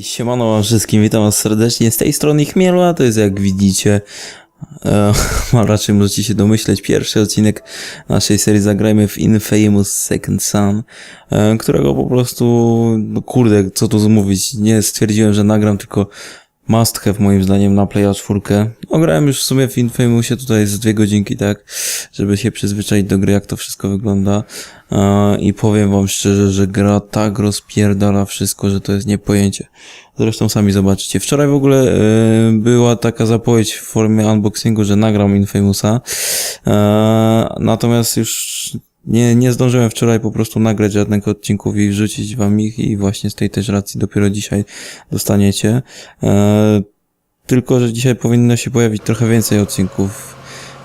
Siemano wam wszystkim, witam was serdecznie. Z tej strony Chmielu, to jest jak widzicie, e, a raczej możecie się domyśleć, pierwszy odcinek naszej serii Zagrajmy w Infamous Second Son, e, którego po prostu, no kurde, co tu mówić, nie stwierdziłem, że nagram, tylko must have moim zdaniem na Playa 4. No grałem już w sumie w Infamousie tutaj z dwie godzinki, tak, żeby się przyzwyczaić do gry, jak to wszystko wygląda. I powiem wam szczerze, że gra tak rozpierdala wszystko, że to jest niepojęcie. Zresztą sami zobaczycie. Wczoraj w ogóle e, była taka zapowiedź w formie unboxingu, że nagram Infamousa. E, natomiast już nie, nie zdążyłem wczoraj po prostu nagrać żadnych odcinków i wrzucić wam ich i właśnie z tej też racji dopiero dzisiaj dostaniecie. E, tylko, że dzisiaj powinno się pojawić trochę więcej odcinków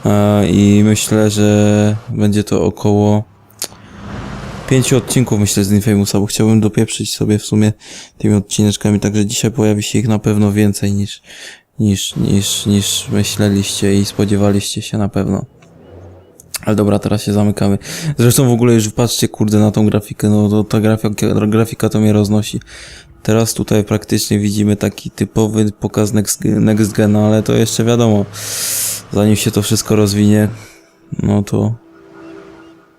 e, i myślę, że będzie to około pięciu odcinków myślę z Infamousa, bo chciałbym dopieprzyć sobie w sumie tymi odcineczkami, także dzisiaj pojawi się ich na pewno więcej niż, niż, niż, niż myśleliście i spodziewaliście się na pewno. Ale dobra, teraz się zamykamy. Zresztą w ogóle już patrzcie, kurde, na tą grafikę, no to ta grafika, grafika to mnie roznosi. Teraz tutaj praktycznie widzimy taki typowy pokaz next, next gen, ale to jeszcze wiadomo, zanim się to wszystko rozwinie, no to,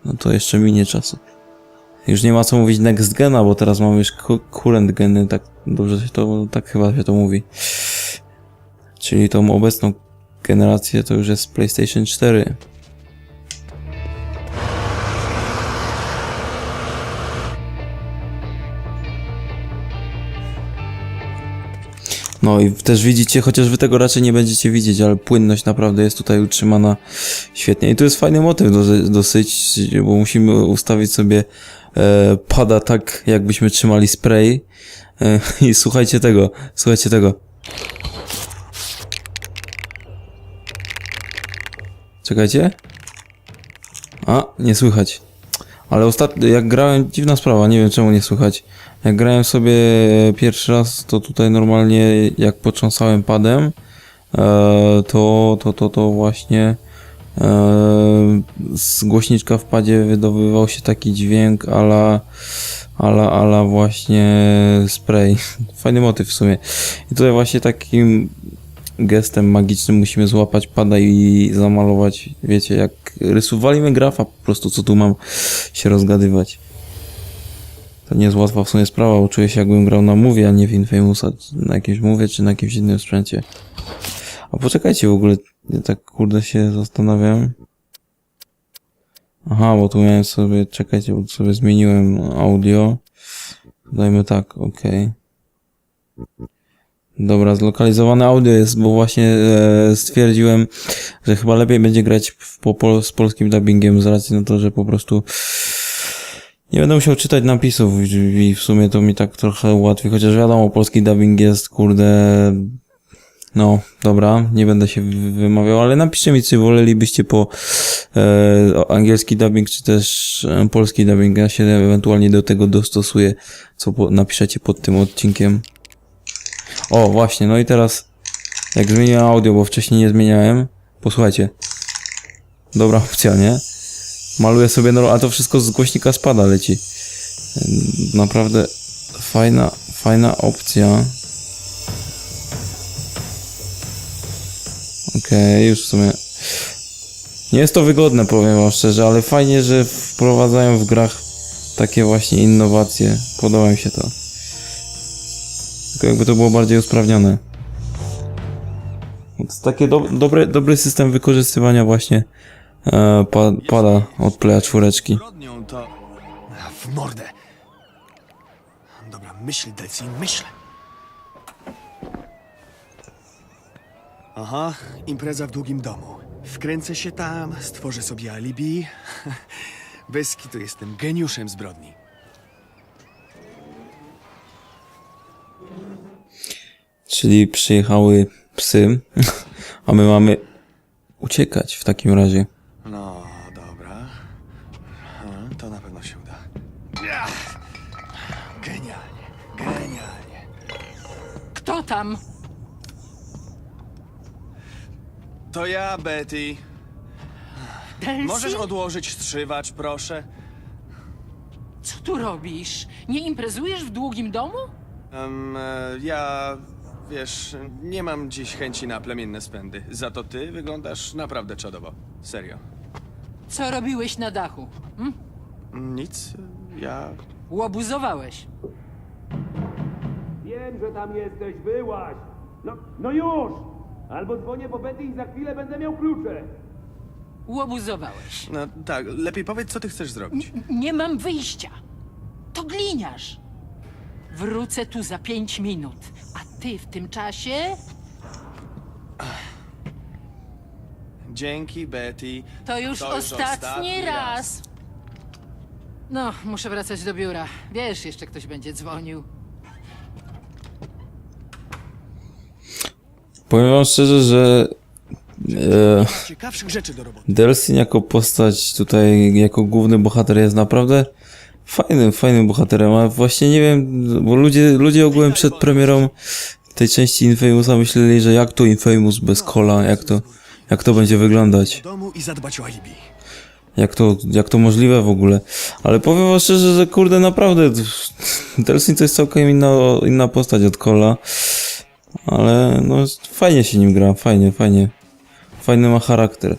no to jeszcze minie czasu. Już nie ma co mówić next gena, bo teraz mamy już cu- current geny, tak dobrze się to, tak chyba się to mówi. Czyli tą obecną generację to już jest PlayStation 4. No i też widzicie, chociaż wy tego raczej nie będziecie widzieć, ale płynność naprawdę jest tutaj utrzymana świetnie. I tu jest fajny motyw dosyć, bo musimy ustawić sobie e, pada tak, jakbyśmy trzymali spray. E, I słuchajcie tego, słuchajcie tego. Czekajcie. A, nie słychać. Ale ostatnio, jak grałem, dziwna sprawa, nie wiem czemu nie słychać. Jak grałem sobie pierwszy raz, to tutaj normalnie, jak potrząsałem padem, e, to, to, to, to właśnie e, z głośniczka w padzie wydobywał się taki dźwięk ala, ala, ala właśnie spray. Fajny motyw w sumie. I tutaj właśnie takim gestem magicznym musimy złapać pada i zamalować, wiecie, jak rysowaliśmy grafa po prostu, co tu mam się rozgadywać. To nie jest łatwa w sumie sprawa, czuję się jakbym grał na Mówie, a nie w Infamousa, na jakimś Mówie, czy na jakimś innym sprzęcie. A poczekajcie w ogóle, ja tak kurde się zastanawiam. Aha, bo tu miałem sobie, czekajcie, bo tu sobie zmieniłem audio. Dajmy tak, okej. Dobra, zlokalizowane audio jest, bo właśnie e, stwierdziłem, że chyba lepiej będzie grać w, po, pol, z polskim dubbingiem z racji na to, że po prostu nie będę musiał czytać napisów i, w sumie to mi tak trochę ułatwi, chociaż wiadomo, polski dubbing jest, kurde, no, dobra, nie będę się wy- wymawiał, ale napiszcie mi, czy wolelibyście po e, angielski dubbing, czy też e, polski dubbing, ja się ewentualnie do tego dostosuję, co po, napiszecie pod tym odcinkiem. O, właśnie, no i teraz jak zmieniłem audio, bo wcześniej nie zmieniałem, posłuchajcie. Dobra opcja, nie? Maluję sobie, no, a to wszystko z głośnika spada leci. Naprawdę fajna, fajna opcja. Okej, już w sumie. Nie jest to wygodne, powiem wam szczerze, ale fajnie, że wprowadzają w grach takie właśnie innowacje. Podoba mi się to. Tylko jakby to było bardziej usprawnione. To jest takie do, dobre, dobry system wykorzystywania właśnie e, pa, pada od Playa czwóreczki. Zbrodnią to... W mordę. Dobra, myśl, Delcin, myśl. Aha, impreza w długim domu. Wkręcę się tam, stworzę sobie alibi. Bez kitu jestem geniuszem zbrodni. Czyli przyjechały psy, a my mamy uciekać w takim razie. Tam? To ja, Betty. Delcy? Możesz odłożyć strzywacz, proszę? Co tu robisz? Nie imprezujesz w długim domu? Em, e, ja, wiesz, nie mam dziś chęci na plemienne spędy. Za to ty wyglądasz naprawdę czadowo. Serio. Co robiłeś na dachu? Hm? Nic, ja... Łobuzowałeś. Wiem, że tam jesteś, wyłaź! No, no już! Albo dzwonię po Betty i za chwilę będę miał klucze. Łobuzowałeś. No tak, lepiej powiedz, co ty chcesz zrobić. Nie mam wyjścia. To gliniarz. Wrócę tu za pięć minut. A ty w tym czasie Dzięki, Betty. To już, To już ostatni, ostatni raz. No, muszę wracać do biura. Wiesz, jeszcze ktoś będzie dzwonił. Powiem wam szczerze, że e, Ciekawszych rzeczy do roboty. Delsin jako postać tutaj, jako główny bohater jest naprawdę fajnym, fajnym bohaterem, a właśnie nie wiem, bo ludzie, ludzie ogółem przed premierą tej części Infamousa myśleli, że jak to Infamous bez Cola, jak to, jak to będzie wyglądać, Do domu i zadbać o alibi. jak to, jak to możliwe w ogóle. Ale powiem wam szczerze, że kurde, naprawdę, Delsin to jest całkiem inna, inna postać od Cola, ale no fajnie się nim gra, fajnie, fajnie. Fajny ma charakter.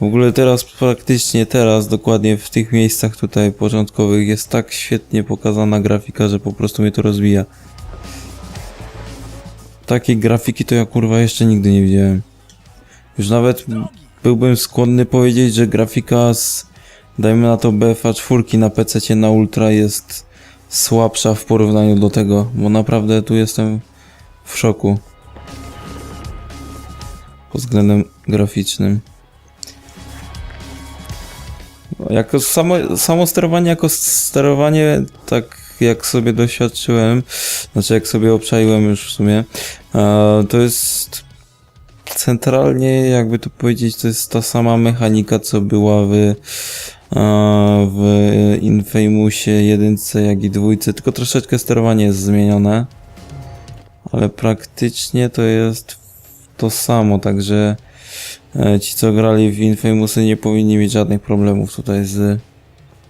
W ogóle teraz, praktycznie teraz, dokładnie w tych miejscach tutaj początkowych jest tak świetnie pokazana grafika, że po prostu mnie to rozwija. Takiej grafiki to ja kurwa jeszcze nigdy nie widziałem. Już nawet byłbym skłonny powiedzieć, że grafika z, dajmy na to BFA 4 na PC na Ultra jest słabsza w porównaniu do tego, bo naprawdę tu jestem w szoku pod względem graficznym. Jako samo, samo sterowanie, jako sterowanie, tak jak sobie doświadczyłem, znaczy jak sobie obczaiłem już w sumie, to jest centralnie, jakby to powiedzieć, to jest ta sama mechanika, co była w, w Infamousie jedynce, jak i dwójce, tylko troszeczkę sterowanie jest zmienione, ale praktycznie to jest to samo, także e, ci, co grali w Infamousy nie powinni mieć żadnych problemów tutaj z,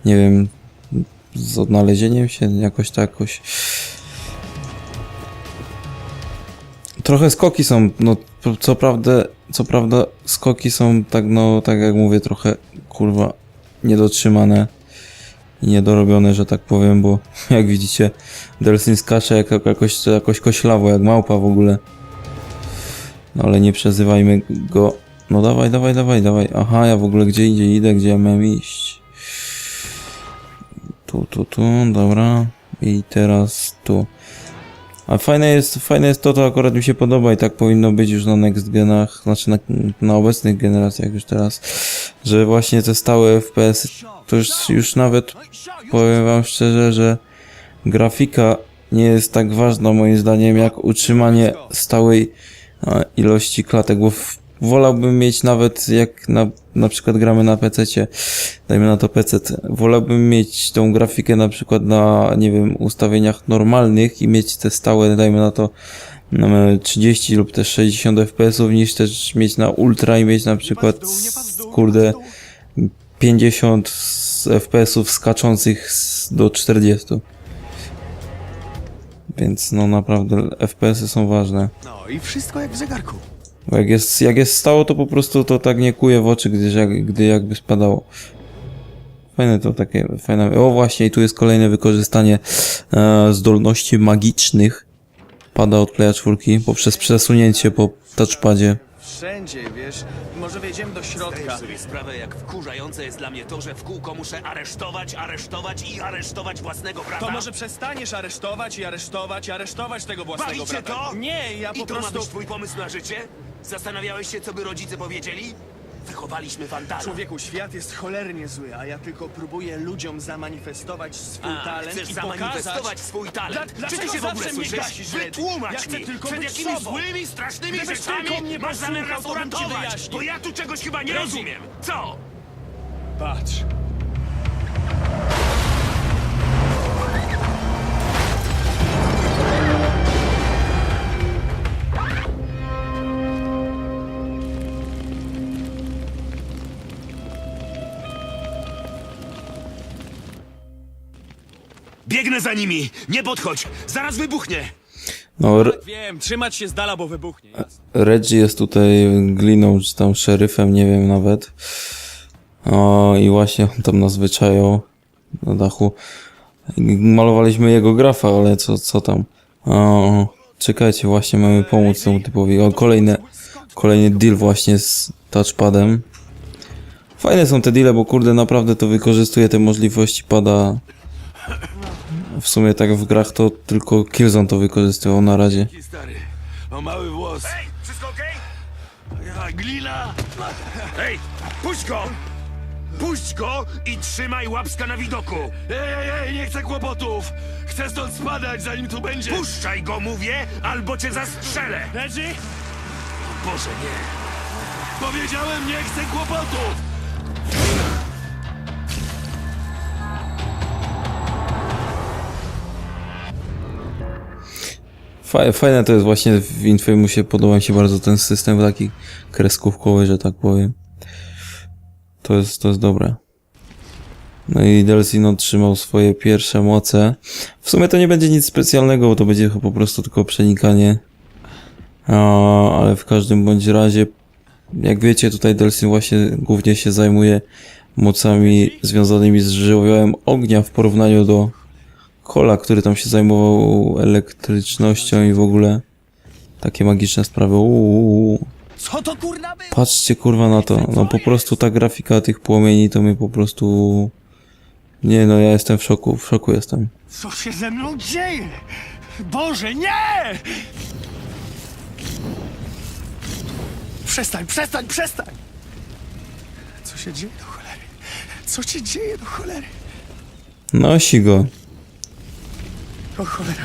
nie wiem, z odnalezieniem się, jakoś tak, jakoś. Trochę skoki są, no, co prawda, co prawda, skoki są tak, no, tak jak mówię, trochę, kurwa, niedotrzymane i niedorobione, że tak powiem, bo jak widzicie, Delsin skacze jak, jakoś, jakoś koślawo, jak małpa w ogóle. No ale nie przezywajmy go. No dawaj, dawaj, dawaj, dawaj. Aha, ja w ogóle gdzie idzie idę, gdzie ja miałem iść. Tu, tu, tu, dobra. I teraz tu. A fajne jest, fajne jest to, to akurat mi się podoba i tak powinno być już na next genach, znaczy na, na obecnych generacjach już teraz, że właśnie te stałe FPS, to już, już nawet powiem wam szczerze, że grafika nie jest tak ważna moim zdaniem jak utrzymanie stałej ilości klatek, bo w, wolałbym mieć nawet jak na, na przykład gramy na PC, dajmy na to PC, wolałbym mieć tą grafikę na przykład na, nie wiem, ustawieniach normalnych i mieć te stałe, dajmy na to mm, 30 lub też 60 FPS-ów niż też mieć na ultra i mieć na przykład kurde 50 z FPS-ów skaczących do 40. Więc no naprawdę FPS-y są ważne. No i wszystko jak w zegarku. Bo jak jest, jak jest stało, to po prostu to tak nie kuje w oczy, gdyż jak, gdy jakby spadało. Fajne to takie, fajne. O właśnie, i tu jest kolejne wykorzystanie e, zdolności magicznych pada od Playa 4 poprzez przesunięcie po touchpadzie. Wszędzie, wiesz. Może wejdziemy do środka. Zdajesz sobie sprawę, jak wkurzające jest dla mnie to, że w kółko muszę aresztować, aresztować i aresztować własnego brata? To może przestaniesz aresztować i aresztować i aresztować tego własnego Bawi cię brata? to? Nie, ja I po to prostu... ma być twój pomysł na życie? Zastanawiałeś się, co by rodzice powiedzieli? Wychowaliśmy wandala. Człowieku, świat jest cholernie zły, a ja tylko próbuję ludziom zamanifestować swój A, talent chcesz i zamanifestować pokazać... swój talent. Dla- Czy ty dlaczego się w ogóle zawsze mnie słyszysz? gasisz? Wytłumacz Ja chcę mi, tylko przed być jakimi sobą. złymi, strasznymi Gdybyś rzeczami tylko mnie masz zamiar posłuchał, nas to bym ci uratować? wyjaśnił. Bo ja tu czegoś chyba nie rozumiem. Co? Patrz. Biegnę za nimi! Nie podchodź! Zaraz wybuchnie! No, Re- Wiem, trzymać się z dala, bo wybuchnie. Reggie jest tutaj gliną, czy tam szeryfem, nie wiem nawet. O, i właśnie on tam nas na dachu. Malowaliśmy jego grafa, ale co, co tam? O, czekajcie, właśnie mamy pomóc temu typowi. O, kolejne, kolejny deal właśnie z touchpadem. Fajne są te deale, bo kurde, naprawdę to wykorzystuje te możliwości pada. W sumie tak w grach to tylko Killzone to wykorzystywał na razie. Stary, o mały włos. Hej, wszystko okej? Ja, glina! Hej, puść go! Puść go i trzymaj łapska na widoku! Ej, ej, ej, nie chcę kłopotów! Chcę stąd spadać, zanim tu będzie! Puszczaj go, mówię, albo cię zastrzelę! Reggie? Boże, nie! Powiedziałem, nie chcę kłopotów! Fajne, to jest właśnie w Infamousie, podoba mi się bardzo ten system taki kreskówkowy, że tak powiem. To jest, to jest dobre. No i Delsin otrzymał swoje pierwsze moce. W sumie to nie będzie nic specjalnego, bo to będzie po prostu tylko przenikanie. A, ale w każdym bądź razie, jak wiecie, tutaj Delsin właśnie głównie się zajmuje mocami związanymi z żywiołem ognia w porównaniu do Kola, który tam się zajmował elektrycznością i w ogóle takie magiczne sprawy. Uuu. Co to kurna było? Patrzcie kurwa na to. No po prostu ta grafika tych płomieni to mnie po prostu... Nie no, ja jestem w szoku, w szoku jestem. Co się ze mną dzieje? Boże, nie! Przestań, przestań, przestań! Co się dzieje do cholery? Co się dzieje do cholery? Nosi go. O cholera!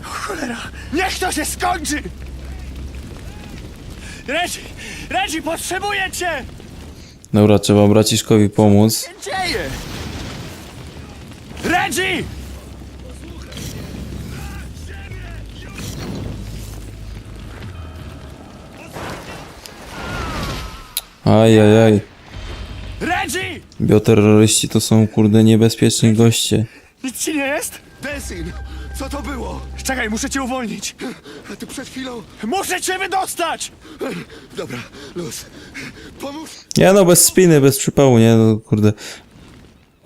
O cholera! Niech to się skończy! Reggie! Reggie, potrzebuję cię! Dobra, trzeba braciszkowi pomóc. Co się dzieje? Reggie! Ajajaj. Reggie! Bioterroryści to są kurde niebezpieczni goście. Nic ci nie jest? Desin, co to było? Czekaj, muszę cię uwolnić. A ty przed chwilą... Muszę cię wydostać! Dobra, luz. Pomóż! Nie no, bez spiny, bez przypału, nie no, kurde.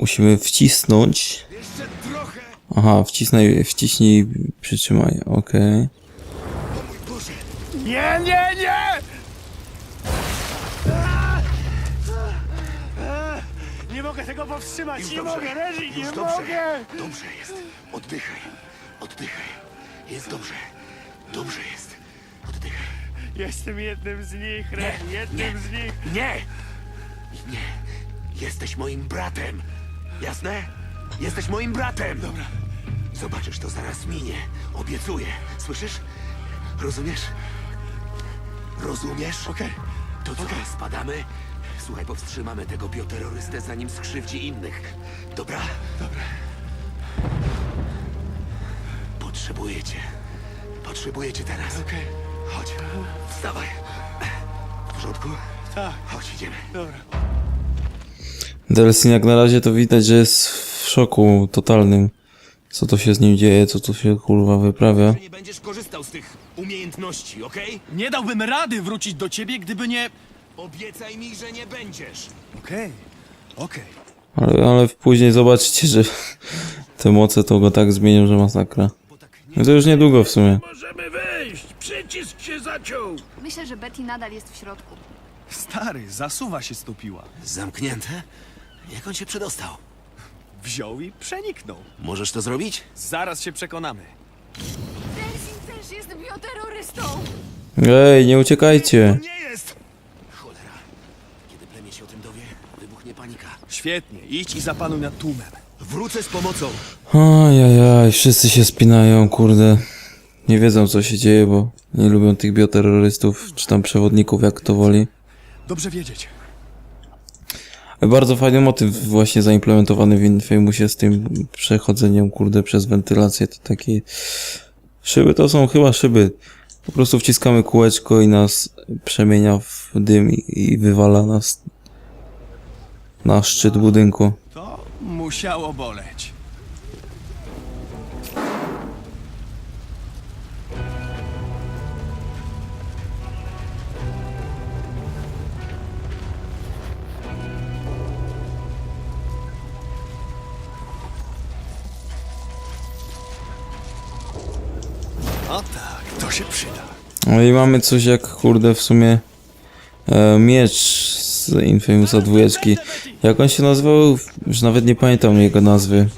Musimy wcisnąć. Jeszcze trochę! Aha, wcisnij, wciśnij, przytrzymaj, okej. Boże! Nie, nie, tego powstrzymać, Już nie dobrze. mogę, Reggie, nie dobrze. mogę! Dobrze jest. Oddychaj. Oddychaj. Jest dobrze. Dobrze jest. Oddychaj. Jestem jednym z nich, Reggie, jednym nie. z nich. Nie! Nie. Jesteś moim bratem. Jasne? Jesteś moim bratem. Dobra. Zobaczysz, to zaraz minie. Obiecuję. Słyszysz? Rozumiesz? Rozumiesz? Okej. To co, spadamy? Słuchaj, powstrzymamy tego bioterrorystę, zanim skrzywdzi innych. Dobra? Dobra. Potrzebuję cię. Potrzebuję cię teraz. Okej. Chodź. Wstawaj. W porządku? Tak. Chodź, idziemy. Dobra. Delsin jak na razie to widać, że jest w szoku totalnym. Co to się z nim dzieje, co tu się kurwa wyprawia. Nie będziesz korzystał z tych umiejętności, okej? Nie dałbym rady wrócić do ciebie, gdyby nie... Obiecaj mi, że nie będziesz. Okej. Okej. Ale, ale później zobaczycie, że te moce to go tak zmienią, że masakra. No to już niedługo w sumie. Możemy wyjść! Przycisk się zaciął! Myślę, że Betty nadal jest w środku. Stary, zasuwa się stopiła. Zamknięte? Jak on się przedostał? Wziął i przeniknął. Możesz to zrobić? Zaraz się przekonamy. Delsin też jest bioterrorystą! Ej, nie uciekajcie. Nie jest! Cholera. Kiedy plemię się o tym dowie, wybuchnie panika. Świetnie, idź i zapanuj nad tłumem. Wrócę z pomocą. Ajajaj, wszyscy się spinają, kurde. Nie wiedzą co się dzieje, bo nie lubią tych bioterrorystów, czy tam przewodników, jak to woli. Dobrze wiedzieć. Bardzo fajny motyw właśnie zaimplementowany w Infamousie z tym przechodzeniem, kurde, przez wentylację. To takie... Szyby to są chyba szyby. Po prostu wciskamy kółeczko i nas przemienia w dym i, i wywala nas na szczyt budynku. To musiało boleć. O tak, to się przyda. No i mamy coś jak, kurde, w sumie e, miecz z Infamousa dwójeczki. Jak on się nazywał? Już nawet nie pamiętam jego nazwy.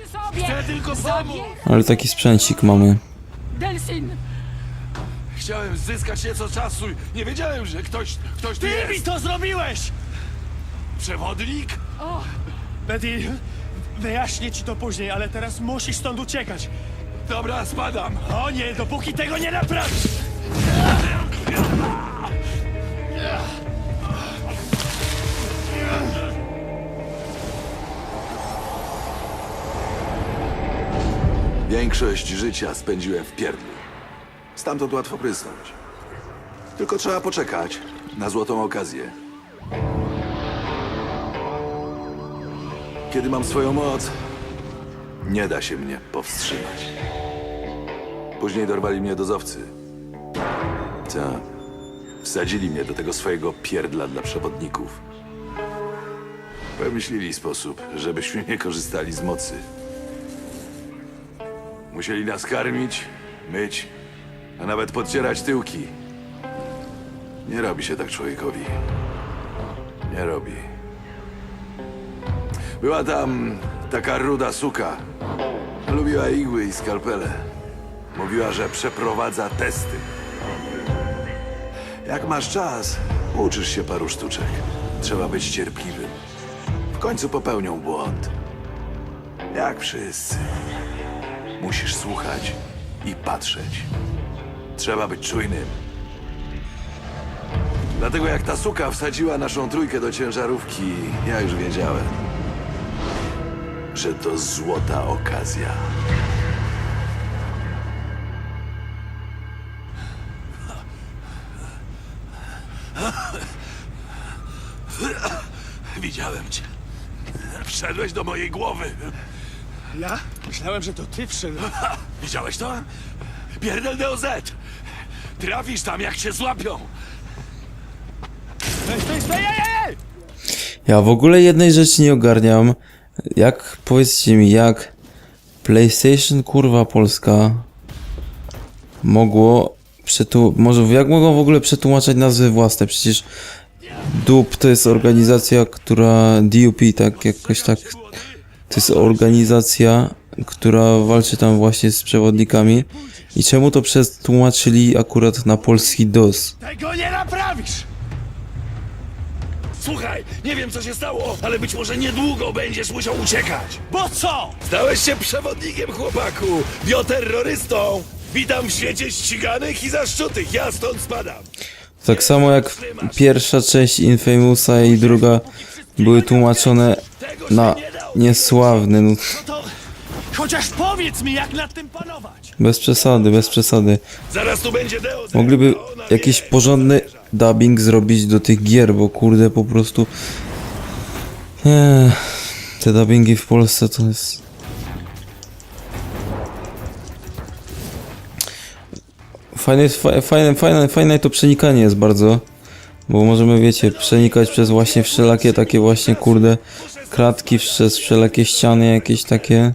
Ale taki sprzęcik mamy. Delsin! Chciałem zyskać nieco czasu. Nie wiedziałem, że ktoś, ktoś tu Ty mi jest. to zrobiłeś! Przewodnik? Betty, wyjaśnię ci to później, ale teraz musisz stąd uciekać. Dobra, spadam. O nie, dopóki tego nie naprawisz! Większość życia spędziłem w pierdlu. Stamtąd łatwo prysnąć. Tylko trzeba poczekać na złotą okazję. Kiedy mam swoją moc, nie da się mnie powstrzymać. Później dorwali mnie dozowcy. Co? Wsadzili mnie do tego swojego pierdla dla przewodników. Wymyślili sposób, żebyśmy nie korzystali z mocy. Musieli nas karmić, myć, a nawet podcierać tyłki. Nie robi się tak człowiekowi. Nie robi. Była tam taka ruda suka. Lubiła igły i skalpele. Mówiła, że przeprowadza testy. Jak masz czas, uczysz się paru sztuczek. Trzeba być cierpliwym. W końcu popełnią błąd. Jak wszyscy. Musisz słuchać i patrzeć. Trzeba być czujnym. Dlatego jak ta suka wsadziła naszą trójkę do ciężarówki, ja już wiedziałem, że to złota okazja. Widziałem cię. Wszedłeś do mojej głowy. Ja? Myślałem, że to ty wszedłeś. Widziałeś to? Pierdel DOZ! Trafisz tam, jak cię złapią! Stój, stój, ej, ej, ej! Ja w ogóle jednej rzeczy nie ogarniam. Jak, powiedzcie mi, jak PlayStation kurwa Polska mogło przetu... Może jak mogą w ogóle przetłumaczać nazwy własne? Przecież DUP to jest organizacja, która... DUP, tak, jakoś tak... To jest organizacja, która walczy tam właśnie z przewodnikami. I czemu to przetłumaczyli akurat na polski DOS? Tego nie naprawisz! Słuchaj, nie wiem co się stało, ale być może niedługo będziesz musiał uciekać. Bo co? Stałeś się przewodnikiem, chłopaku, bioterrorystą. Witam w świecie ściganych i zaszczutych, ja stąd spadam. Tak samo jak pierwsza część Infamousa i druga były tłumaczone na niesławny. No, To chociaż powiedz mi, jak nad tym panować! bez przesady, bez przesady. Zaraz tu będzie Deo. Mogliby jakiś porządny dubbing zrobić do tych gier, bo kurde po prostu. Ech, te dubbingi w Polsce to jest. Fajne, jest- fajne, fajne, fajne to przenikanie jest bardzo. Bo możemy, wiecie, przenikać przez właśnie wszelakie takie właśnie, kurde, kratki, przez wszelakie ściany jakieś takie.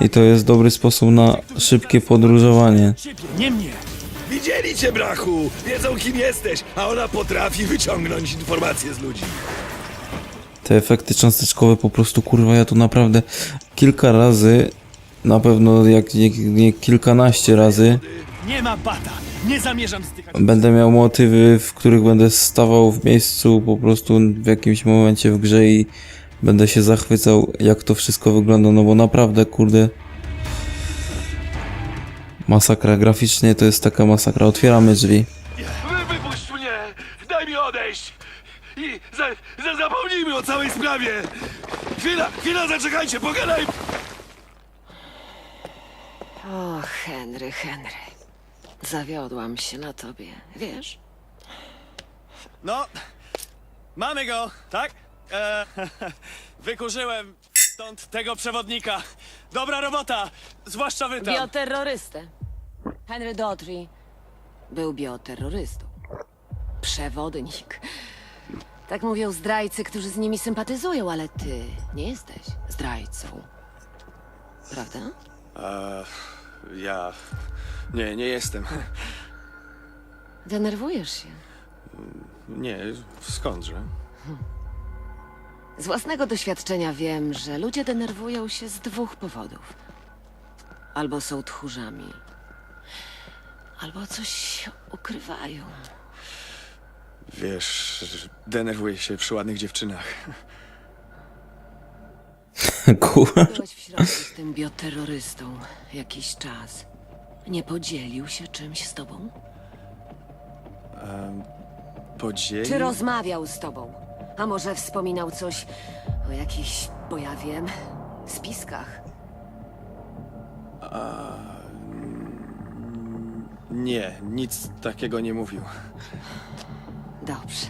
I to jest dobry sposób na szybkie podróżowanie. Nie mnie! Widzieli cię, brachu, wiedzą kim jesteś, a ona potrafi wyciągnąć informacje z ludzi. Te efekty cząsteczkowe po prostu, kurwa, ja tu naprawdę kilka razy, na pewno jak nie, nie kilkanaście razy, Nie ma bata! Nie zamierzam zdychać! będę miał motywy, w których będę stawał w miejscu po prostu w jakimś momencie w grze i będę się zachwycał, jak to wszystko wygląda, no bo naprawdę, kurde, masakra graficznie to jest taka masakra. Otwieramy drzwi. Wy wypuść mnie! Daj mi odejść! I za, za, zapomnijmy o całej sprawie! Chwila, chwila, zaczekajcie, pogadaj! O, Henry, Henry. Zawiodłam się na tobie, wiesz? No, mamy go, tak? E, wykurzyłem stąd tego przewodnika. Dobra robota, zwłaszcza wy tam. Bioterrorystę. Henry Daughtry był bioterrorystą. Przewodnik. Tak mówią zdrajcy, którzy z nimi sympatyzują, ale ty nie jesteś zdrajcą. Prawda? Ja. Nie, nie jestem. Denerwujesz się. Nie, skądże? Z własnego doświadczenia wiem, że ludzie denerwują się z dwóch powodów. Albo są tchórzami, albo coś ukrywają. Wiesz, denerwuję się przy ładnych dziewczynach. Kurwa. Byłeś w środku z tym bioterrorystą jakiś czas. Nie podzielił się czymś z tobą? Podzieli? Czy rozmawiał z tobą? A może wspominał coś o jakichś, bo ja wiem, spiskach? Nie, nic takiego nie mówił. Dobrze.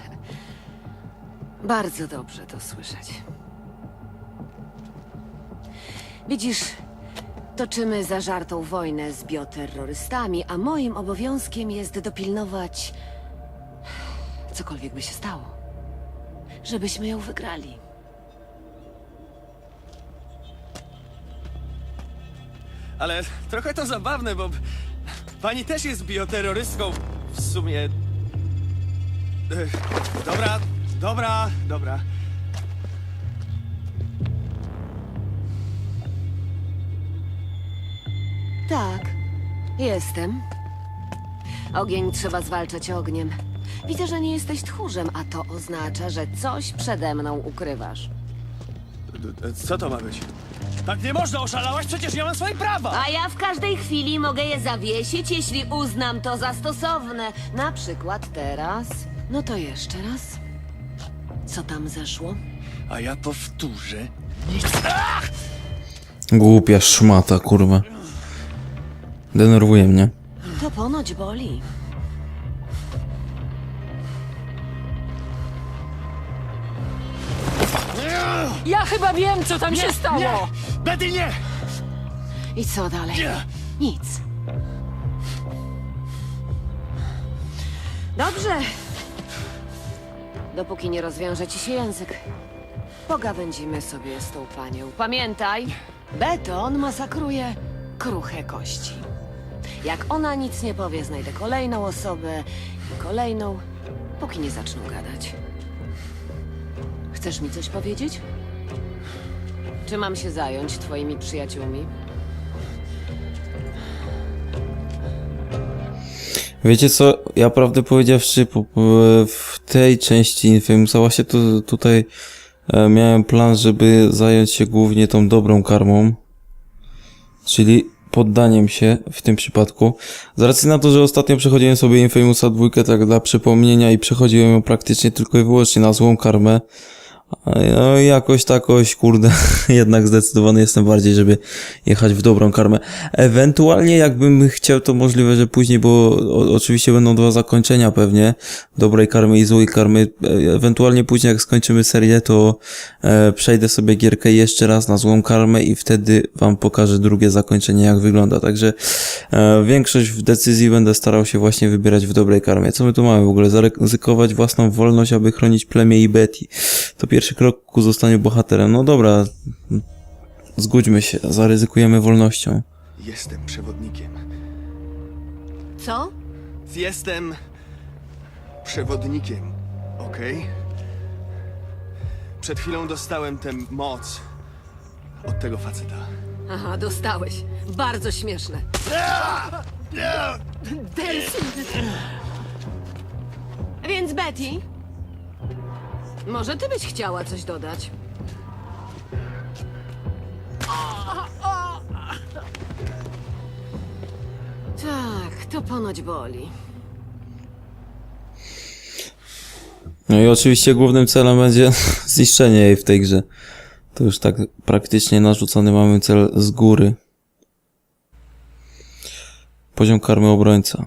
Bardzo dobrze to słyszeć. Widzisz, toczymy zażartą wojnę z bioterrorystami, a moim obowiązkiem jest dopilnować cokolwiek by się stało, żebyśmy ją wygrali. Ale trochę to zabawne, bo pani też jest bioterrorystką. W sumie. Ech, Dobra, dobra, dobra. Tak, jestem. Ogień trzeba zwalczać ogniem. Widzę, że nie jesteś tchórzem, a to oznacza, że coś przede mną ukrywasz. Co to ma być? Tak nie można, oszalałaś? Przecież ja mam swoje prawa! A ja w każdej chwili mogę je zawiesić, jeśli uznam to za stosowne. Na przykład teraz. No to jeszcze raz. Co tam zeszło? A ja powtórzę. Głupia szmata, kurwa. Denerwuje mnie. To ponoć boli. Ja chyba wiem, co tam się stało! Betty, nie! I co dalej? Nic. Dobrze. Dopóki nie rozwiąże ci się język. Pogawędzimy sobie z tą panią. Pamiętaj, beton masakruje kruche kości. Jak ona nic nie powie, znajdę kolejną osobę i kolejną, póki nie zaczną gadać. Chcesz mi coś powiedzieć? Czy mam się zająć twoimi przyjaciółmi? Wiecie co, ja prawdę powiedziawszy, po- po- w tej części Infamousa właśnie tu, tutaj e, miałem plan, żeby zająć się głównie tą dobrą karmą, czyli poddaniem się w tym przypadku. Z racji na to, że ostatnio przechodziłem sobie Infamousa dwójkę tak dla przypomnienia i przechodziłem ją praktycznie tylko i wyłącznie na złą karmę, no jakoś takoś, kurde, jednak zdecydowany jestem bardziej, żeby jechać w dobrą karmę. Ewentualnie jakbym chciał, to możliwe, że później, bo oczywiście będą dwa zakończenia pewnie, dobrej karmy i złej karmy. E, Ewentualnie później jak skończymy serię, to e, przejdę sobie gierkę jeszcze raz na złą karmę i wtedy wam pokażę drugie zakończenie, jak wygląda. Także e, większość w decyzji będę starał się właśnie wybierać w dobrej karmie. Co my tu mamy w ogóle? Zaryzykować własną wolność, aby chronić plemię i Betty. To pierwszy krok ku zostaniu bohaterem. No dobra, zgódźmy się, zaryzykujemy wolnością. Jestem przewodnikiem. Co? Jestem przewodnikiem, okej? Przed chwilą dostałem tę moc od tego faceta. Aha, dostałeś. Bardzo śmieszne. Delsin. Więc Betty, może ty byś chciała coś dodać? Tak, to ponoć boli. No i oczywiście głównym celem będzie zniszczenie jej w tej grze. To już tak praktycznie narzucony mamy cel z góry. Poziom karmy obrońca.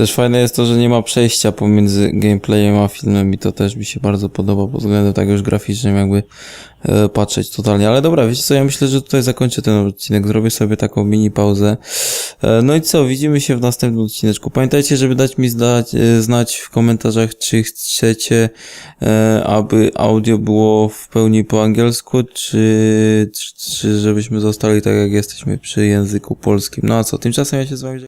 Też fajne jest to, że nie ma przejścia pomiędzy gameplayem a filmem i to też mi się bardzo podoba pod względem tak już graficznym jakby e, patrzeć totalnie. Ale dobra, wiecie co, ja myślę, że tutaj zakończę ten odcinek, zrobię sobie taką mini pauzę. E, no i co, widzimy się w następnym odcineczku. Pamiętajcie, żeby dać mi zdać, e, znać w komentarzach, czy chcecie, e, aby audio było w pełni po angielsku, czy, czy, czy żebyśmy zostali tak jak jesteśmy przy języku polskim. No a co, tymczasem ja się z wami.